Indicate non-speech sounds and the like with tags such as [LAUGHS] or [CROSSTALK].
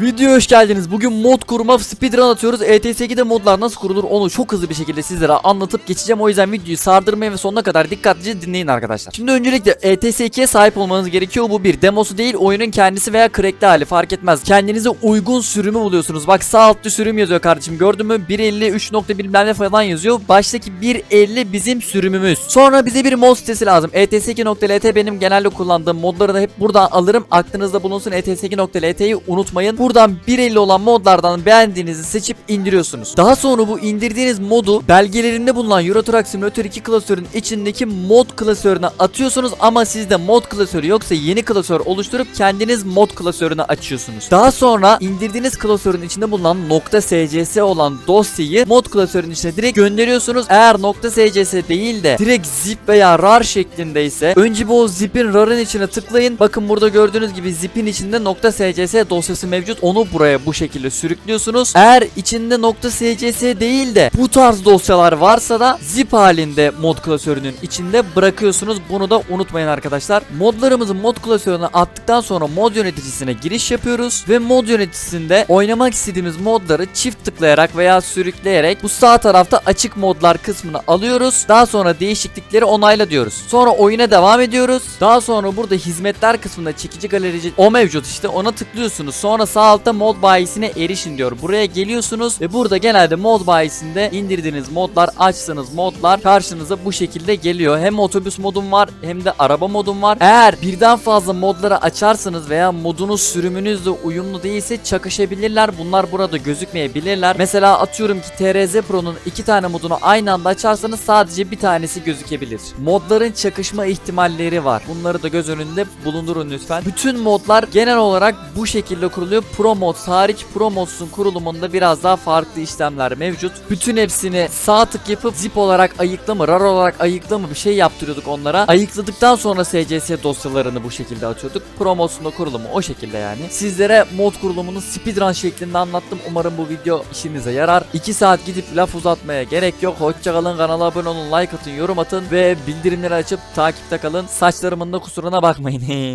Videoya hoş geldiniz. Bugün mod kurma speedrun atıyoruz. E ETS2'de modlar nasıl kurulur onu çok hızlı bir şekilde sizlere anlatıp geçeceğim. O yüzden videoyu sardırmayın ve sonuna kadar dikkatlice dinleyin arkadaşlar. Şimdi öncelikle E ETS2'ye sahip olmanız gerekiyor. Bu bir demosu değil oyunun kendisi veya crackli hali fark etmez. Kendinize uygun sürümü buluyorsunuz. Bak sağ altta sürüm yazıyor kardeşim. Gördün mü? 1.50 3 nokta bilmem ne falan yazıyor. Baştaki 1.50 bizim sürümümüz. Sonra bize bir mod sitesi lazım. E ETS2.lt benim genelde kullandığım modları da hep buradan alırım. Aklınızda bulunsun E ETS2.lt'yi unutmayın. Buradan 1.50 olan modlardan beğendiğinizi seçip indiriyorsunuz. Daha sonra bu indirdiğiniz modu belgelerinde bulunan Euro Truck Simulator 2 klasörün içindeki mod klasörüne atıyorsunuz ama sizde mod klasörü yoksa yeni klasör oluşturup kendiniz mod klasörünü açıyorsunuz. Daha sonra indirdiğiniz klasörün içinde bulunan .scc olan dosyayı mod klasörün içine direkt gönderiyorsunuz. Eğer .scc değil de direkt zip veya rar şeklindeyse önce bu zip'in rar'ın içine tıklayın. Bakın burada gördüğünüz gibi zip'in içinde .scc dosyası mevcut. Onu buraya bu şekilde sürüklüyorsunuz. Eğer içinde .scc değil de bu tarz dosyalar varsa da zip halinde mod klasörünün içinde bırakıyorsunuz. Bunu da unutmayın arkadaşlar. Modlarımızı mod klasörüne attıktan sonra mod yöneticisine giriş yapıyoruz ve mod yöneticisinde oynamak istediğimiz modları çift tıklayarak veya sürükleyerek bu sağ tarafta açık modlar kısmını alıyoruz. Daha sonra değişiklikleri onayla diyoruz. Sonra oyuna devam ediyoruz. Daha sonra burada hizmetler kısmında çekici galerici o mevcut işte ona tıklıyorsunuz. Sonra sağ altta mod bayisine erişin diyor. Buraya geliyorsunuz ve burada genelde mod bayisinde indirdiğiniz modlar, açtığınız modlar karşınıza bu şekilde geliyor. Hem otobüs modum var hem de araba modum var. Eğer birden fazla modları açarsanız veya modunuz sürümünüzle uyumlu değilse çakışabilirler. Bunlar burada gözükmeyebilirler. Mesela atıyorum ki TRZ Pro'nun iki tane modunu aynı anda açarsanız sadece bir tanesi gözükebilir. Modların çakışma ihtimalleri var. Bunları da göz önünde bulundurun lütfen. Bütün modlar genel olarak bu şekilde kuruluyor. Pro mod hariç Pro Mods'un kurulumunda biraz daha farklı işlemler mevcut. Bütün hepsini sağ tık yapıp zip olarak ayıkla mı, rar olarak ayıkla mı bir şey yaptırıyorduk onlara. Ayıkladıktan sonra SCS dosyalarını bu şekilde atıyorduk. Pro Mods'un da kurulumu o şekilde yani. Sizlere mod kurulumunu speedrun şeklinde anlattım. Umarım bu video işinize yarar. 2 saat gidip laf uzatmaya gerek yok. Hoşçakalın kanala abone olun, like atın, yorum atın ve bildirimleri açıp takipte kalın. Saçlarımın da kusuruna bakmayın. [LAUGHS]